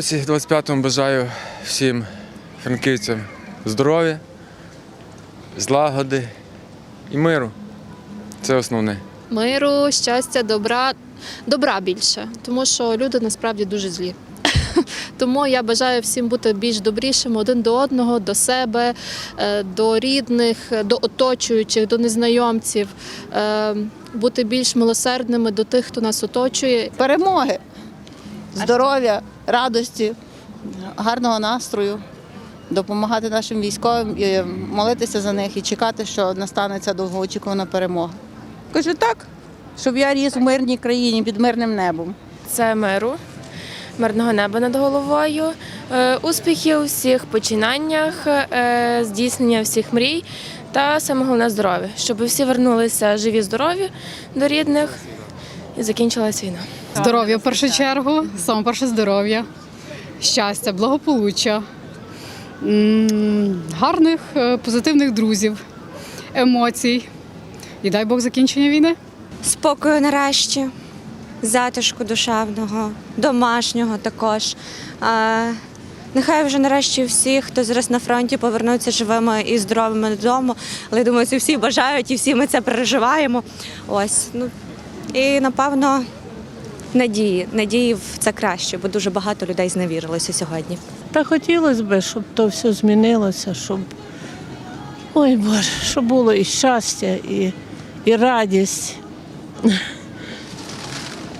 році, 25-му, бажаю всім франківцям здоров'я, злагоди і миру. Це основне. Миру, щастя, добра, добра більше, тому що люди насправді дуже злі. Тому я бажаю всім бути більш добрішими один до одного, до себе, е, до рідних, до оточуючих, до незнайомців, е, бути більш милосердними до тих, хто нас оточує. перемоги, здоров'я, радості, гарного настрою, допомагати нашим військовим і молитися за них і чекати, що настане ця довгоочікувана перемога. Кажу так, щоб я ріс в мирній країні під мирним небом. це миру, мирного неба над головою, е, успіхів у всіх починаннях, е, здійснення всіх мрій та саме головне здоров'я, щоб всі вернулися живі, здорові до рідних і закінчилась війна. Здоров'я в першу чергу, саме перше здоров'я, щастя, благополуччя, гарних, е, позитивних друзів, емоцій. І дай Бог закінчення війни. спокою нарешті, затишку душевного, домашнього також. А, нехай вже нарешті всі, хто зараз на фронті, повернуться живими і здоровими додому. Але я думаю, це всі бажають і всі ми це переживаємо. Ось ну і напевно. Надії, надії в це краще, бо дуже багато людей зневірилося сьогодні. Та хотілося б, щоб то все змінилося, щоб ой Боже, щоб було і щастя, і, і радість.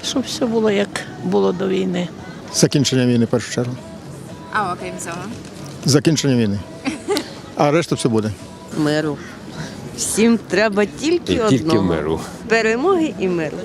Щоб все було як було до війни. Закінчення війни в першу чергу. А окрім цього. Закінчення війни. А решта все буде. миру. Всім треба тільки І одного миру. перемоги і миру.